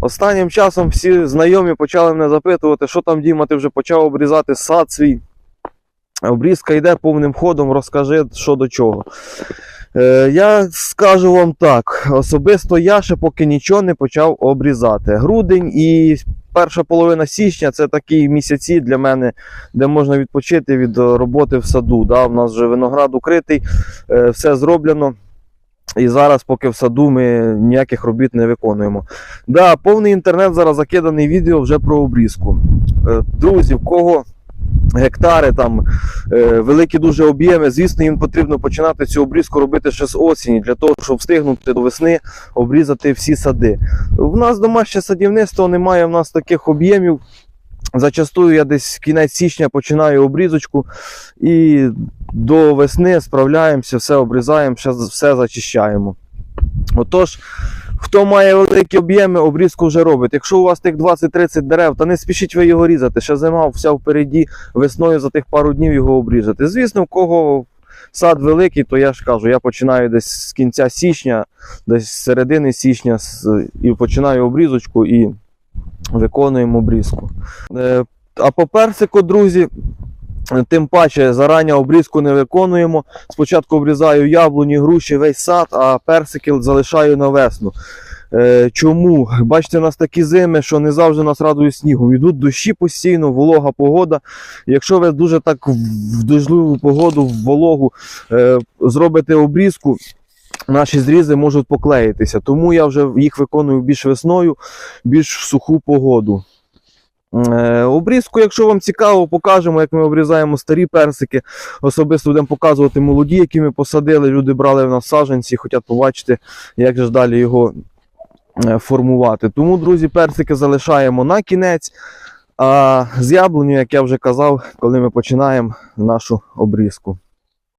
Останнім часом всі знайомі почали мене запитувати, що там Діма, ти вже почав обрізати сад свій. Обрізка йде повним ходом, розкажи, що до чого. Е, я скажу вам так: особисто я ще поки нічого не почав обрізати. Грудень і перша половина січня це такі місяці для мене, де можна відпочити від роботи в саду. Да? У нас вже виноград укритий, е, все зроблено. І зараз, поки в саду, ми ніяких робіт не виконуємо. Да, повний інтернет зараз закиданий відео вже про обрізку. Е, Друзі, в кого гектари, там е, великі дуже об'єми, звісно, їм потрібно починати цю обрізку робити ще з осені, для того, щоб встигнути до весни обрізати всі сади. В нас домашнє садівництво немає в нас таких об'ємів. Зачастую я десь кінець січня починаю обрізочку і до весни справляємося, все обрізаємо, все, зачищаємо. Отож, хто має великі об'єми, обрізку вже робить. Якщо у вас тих 20-30 дерев, то не спішіть ви його різати. Ще зима вся впереді, весною за тих пару днів його обрізати. Звісно, в кого сад великий, то я ж кажу, я починаю десь з кінця січня, десь з середини січня і починаю обрізочку і виконуємо обрізку. Е, А по персику, друзі, тим паче зарані обрізку не виконуємо. Спочатку обрізаю яблуні, груші, весь сад, а персики залишаю на весну. Е, чому? Бачите, у нас такі зими, що не завжди нас радують снігом. Йдуть дощі постійно, волога погода. Якщо ви дуже так в дождливу погоду, в вологу е, зробите обрізку, наші зрізи можуть поклеїтися. Тому я вже їх виконую більш весною, більш в суху погоду. Е, Обрізку, якщо вам цікаво, покажемо, як ми обрізаємо старі персики. Особисто будемо показувати молоді, які ми посадили. Люди брали в нас саджанці, хочуть побачити, як же далі його е, формувати. Тому, друзі, персики залишаємо на кінець. А з яблуню, як я вже казав, коли ми починаємо нашу обрізку.